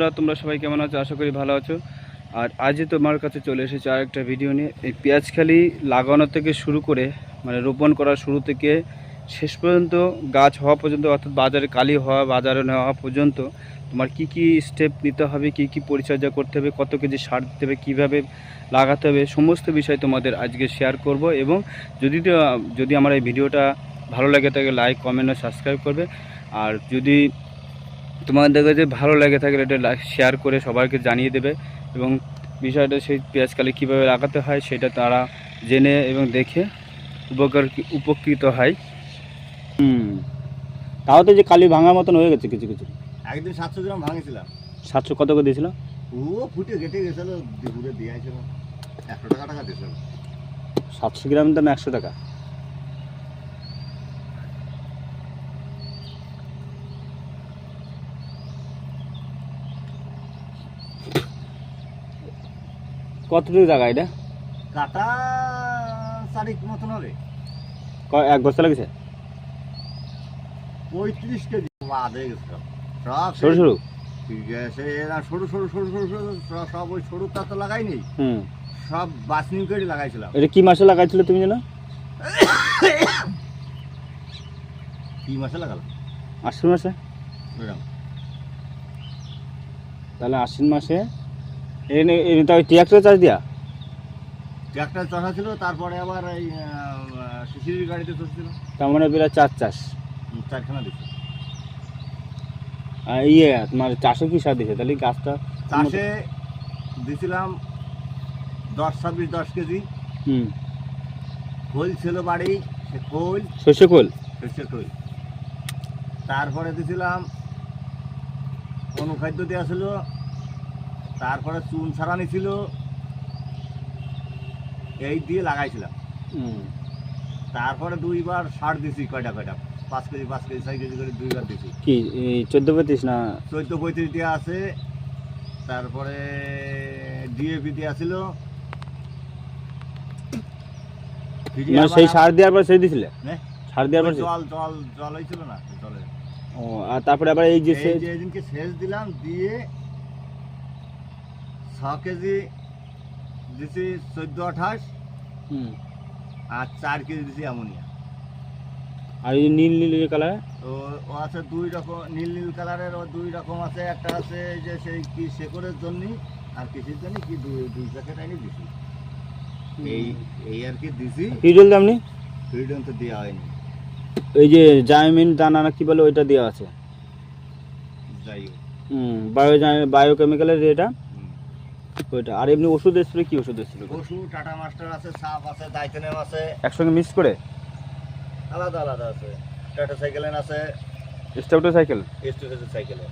বন্ধুরা, তোমরা সবাই কেমন আছো? আশা করি ভালো আছো। আর আজই তোমার কাছে চলে এসেছে আর একটা ভিডিও নিয়ে। এই পেঁয়াজখালি লাগানো থেকে শুরু করে মানে রোপণ করার শুরু থেকে শেষ পর্যন্ত গাছ হওয়া পর্যন্ত, অর্থাৎ বাজারে কালি হওয়া, বাজারে নেওয়া পর্যন্ত তোমার কি কি স্টেপ নিতে হবে, কি কি পরিচর্যা করতে হবে, কত কেজি সার দিতে হবে, কীভাবে লাগাতে হবে, সমস্ত বিষয় তোমাদের আজকে শেয়ার করব এবং যদি যদি আমার এই ভিডিওটা ভালো লাগে থাকে লাইক কমেন্ট ও সাবস্ক্রাইব করবে। আর যদি তোমাদের কাছে ভালো লাগে থাকলে এটা লাইক শেয়ার করে সবাইকে জানিয়ে দেবে এবং বিষয়টা সেই পেঁয়াজকালি কীভাবে লাগাতে হয় সেটা তারা জেনে এবং দেখে উপকার উপকৃত হয়। হুম। তাও তো যে কালি ভাঙার মতন হয়ে গেছে কিছু কিছু। একদিন সাতশো গ্রাম ভাঙেছিলাম। সাতশো কত করে দিয়েছিল? ও ফুটে গেটে গেছিল দুপুরে দিয়ে আসছিল একশো টাকা টাকা দিয়েছিল। সাতশো গ্রামের দাম একশো টাকা। কতটুকু জায়গা এটা? কাটা চারিক মতন হবে। এক বস্তা লেগেছে? পঁয়ত্রিশ কেজি। বাদ হয়ে গেছিল সব। সরু সরু? ঠিক আছে এরা সরু সরু সরু সরু সরু সব- ওই সরুটা তো লাগাইনি হুম। সব বাসনি করে লাগাইছিলাম। এটা কি মাসে লাগাইছিল তুমি জানো? কি মাসে লাগালাম? আশ্বিন মাসে। তাহলে আশ্বিন মাসে এনে এনে তো ট্রাক্টর চার্জ দিয়া? ট্রাক্টর চড়া ছিল তারপরে আবার এই শিশির গাড়িতে চলছিল তার মানে প্রায় চার চাষ চারখানা দিচ্ছে আর ইয়ে তোমার চাষও কি সার দিছে? তাহলে গাছটা চাষে দিছিলাম দশ ছাব্বিশ দশ কেজি। হুম। খোল ছিল বাড়ি সে খোল শস্য কোল শস্যের খোল। তারপরে দিছিলাম অনুখাদ্য দেওয়া ছিল তারপরে চুন ছাড়ানি ছিল এই দিয়ে লাগাইছিলাম। তারপরে দুইবার সার দিছি কয়টা কয়টা। পাঁচ কেজি পাঁচ কেজি ছয় কেজি করে দুইবার দিছি। কি চোদ্দ পঁয়ত্রিশ না? চোদ্দ পঁয়ত্রিশ দেওয়া আছে। তারপরে ডিএপি দেওয়া ছিল সেই সার দেওয়ার পর সেই দিছিলে? সার দেওয়ার পর জল জল জল হয়েছিল না জলে ও আর তারপরে আবার এই যে সেচ দিলাম দিয়ে ছ কেজি দিছি চোদ্দ আঠাশ। হুম। আর চার কেজি দিছি অ্যামোনিয়া। আর এই নীল নীল কালার? তো ও আছে দুই রকম নীল নীল কালারের ও দুই রকম আছে। একটা আছে এই যে সেই কি শেকড়ের জন্য আর কিসের জন্য কি দুই দুই প্যাকেট আনি দিছি। এই এই আর কি দিছি। হিরোল দামনি ফ্রিডম তো দেওয়া হয়নি। এই যে জায়মিন দানা না কি বলে ওইটা দেওয়া আছে? যাই হোক। হুম বায়ো বায়ো কেমিক্যালের যেটা হুম। ওইটা। আর এমনি ওষুধ এসছিল কি ওষুধ এসছিল? পশু টাটা মাস্টার আছে সাপ আছে দাইতেনেম আছে। একসঙ্গে মিক্স করে? আলাদা আলাদা আছে। টাটা সাইকেলেন আছে। স্টাউটো সাইকেল? এস্টুসের সাইকেলে।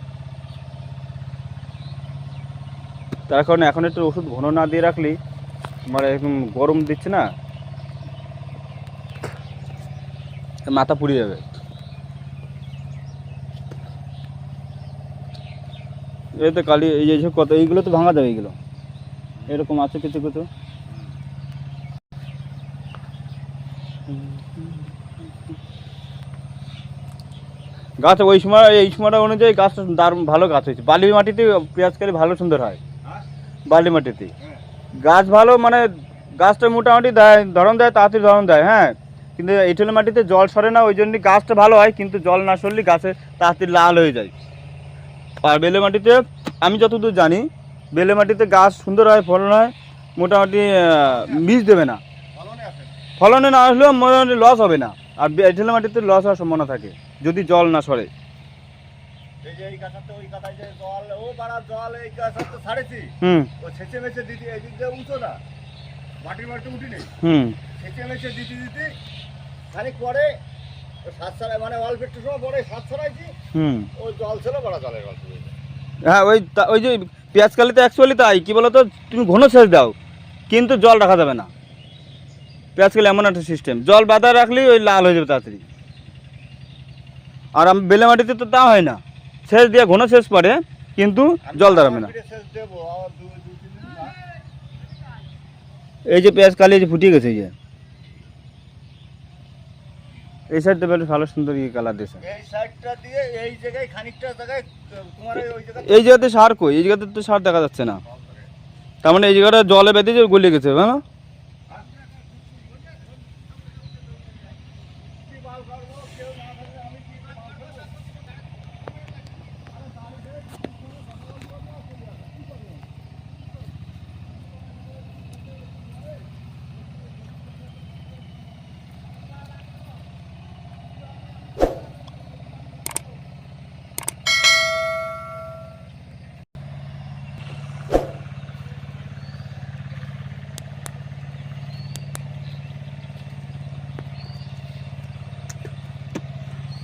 তার কারণে এখন একটু ওষুধ ঘন না দিয়ে রাখলি মানে একদম গরম দিচ্ছে না মাথা পুড়ে যাবে। এই তো কালি এই যে কত এইগুলো তো ভাঙা যাবে এইগুলো। এরকম আছে কিছু কিছু গাছ ওই সময়, এই সময়টা অনুযায়ী গাছটা দারুণ ভালো গাছ হয়েছে বালি মাটিতে পেঁয়াজ কালি ভালো সুন্দর হয়? বালি মাটিতে। গাছ ভালো মানে গাছটা মোটামুটি দেয়, ধরন দেয়, তাড়াতাড়ি ধরন দেয় হ্যাঁ কিন্তু এঁটেল মাটিতে জল সরে না, ওই জন্য গাছটা ভালো হয়, কিন্তু জল না সরলে গাছে তাড়াতাড়ি লাল হয়ে যায় আর বেলে মাটিতে আমি যতদূর জানি বেলে মাটিতে গাছ সুন্দর হয় ফলন হয় মোটামুটি বীজ দেবে না। ফলনে ফলনে না আসলেও মোটামুটি লস হবে না। আর এঁটেল মাটিতে লস হওয়ার সম্ভাবনা থাকে যদি জল না সরে। এই যে এই ওই গাছায় যে জল ও পাড়ার জল এই গাছাতে ছাড়েছি হুম। ও ছেঁচে মেছে দিতে এই উঁচো না। মাটির মাটিতে উঠি নেই। হুম। ছেঁচে মেছে দিতে দিতে খানিক পরে ও সাত ছাড়াই মানে অল্প একটু সময় পরে সাত ছাড়াইছি। হুম। জল ছিল বড় জলের গল্প হ্যাঁ ওই ওই যে পেঁয়াজ কালিতে অ্যাকচুয়ালি তাই, কি বলতো, তুমি ঘন সেচ দাও, কিন্তু জল রাখা যাবে না। পেঁয়াজ কালি এমন একটা সিস্টেম জল বাধা রাখলেই ওই লাল হয়ে যাবে তাড়াতাড়ি। আর আমি বেলে মাটিতে তো তা হয় না। সেচ দিয়ে ঘন সেচ পড়ে, কিন্তু জল দাঁড়াবে না। এই যে পেঁয়াজ কালি এই যে ফুটিয়ে গেছে যে। এই সাইডটা বেশ ভালো সুন্দর ইয়ে কালার দিয়েছে। এই সাইডটা দিয়ে এই জায়গায় খানিকটা জায়গায় তোমার ওই জায়গায় এই জায়গাতে সার কই? এই জায়গাতে তো সার দেখা যাচ্ছে না। তার মানে এই জায়গাটা জলে বেঁধে যে গলে গেছে হ্যাঁ না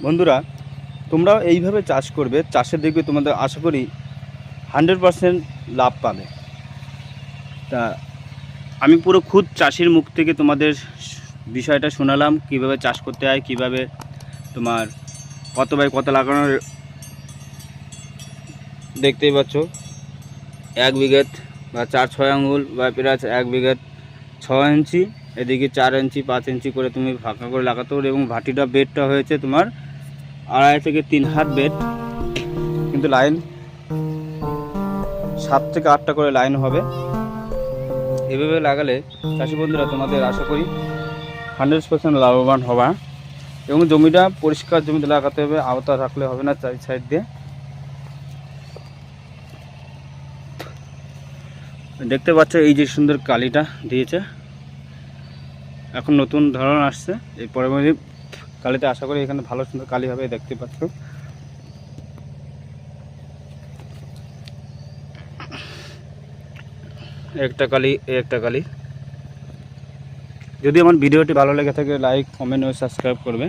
বন্ধুরা, তোমরাও এইভাবে চাষ করবে, চাষের দেখবে তোমাদের আশা করি হান্ড্রেড পারসেন্ট লাভ পাবে। তা আমি পুরো খুদ চাষির মুখ থেকে তোমাদের বিষয়টা শোনালাম, কীভাবে চাষ করতে হয়, কীভাবে তোমার কত বাই কত লাগানোর দেখতেই পাচ্ছ। এক বিঘেত বা চার ছয় আঙ্গুল বা প্রায় এক বিঘেত ছ ইঞ্চি, এদিকে চার ইঞ্চি, পাঁচ ইঞ্চি করে তুমি ফাঁকা করে লাগাতে পারো এবং ভাটিটা, বেডটা হয়েছে তোমার আড়াই থেকে তিন হাত বেড। কিন্তু লাইন সাত থেকে আটটা করে লাইন হবে। এভাবে লাগালে চাষি বন্ধুরা তোমাদের আশা করি হান্ড্রেড পার্সেন্ট লাভবান হবা। এবং জমিটা পরিষ্কার জমিতে লাগাতে হবে, আওতা রাখলে হবে না চারি সাইড দিয়ে। দেখতে পাচ্ছ এই যে সুন্দর কালিটা দিয়েছে। এখন নতুন ধরন আসছে এই পরবর্তী কালিতে আশা করি এখানে ভালো সুন্দর কালি হবে, দেখতে পাচ্ছ। একটা কালি একটা কালি। যদি আমার ভিডিওটি ভালো লেগে থাকে, লাইক, কমেন্ট ও সাবস্ক্রাইব করবে।